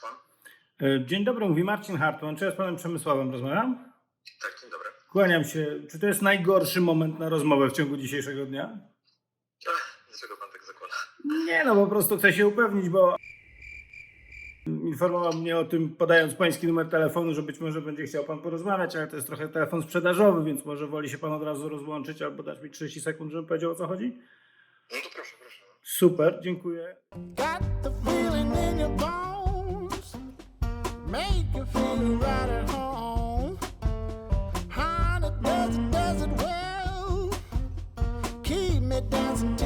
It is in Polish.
Słucham. E, Dzień dobry, mówi Marcin Hartman. Czy ja z panem Przemysławem rozmawiam? Tak, dzień dobry. Kłaniam się. Czy to jest najgorszy moment na rozmowę w ciągu dzisiejszego dnia? Ach, dlaczego pan tak zakłada? Nie, no po prostu chcę się upewnić, bo informował mnie o tym, podając pański numer telefonu, że być może będzie chciał pan porozmawiać, ale to jest trochę telefon sprzedażowy, więc może woli się pan od razu rozłączyć albo dać mi 30 sekund, żebym powiedział o co chodzi? No to proszę, proszę. Super, dziękuję. dancing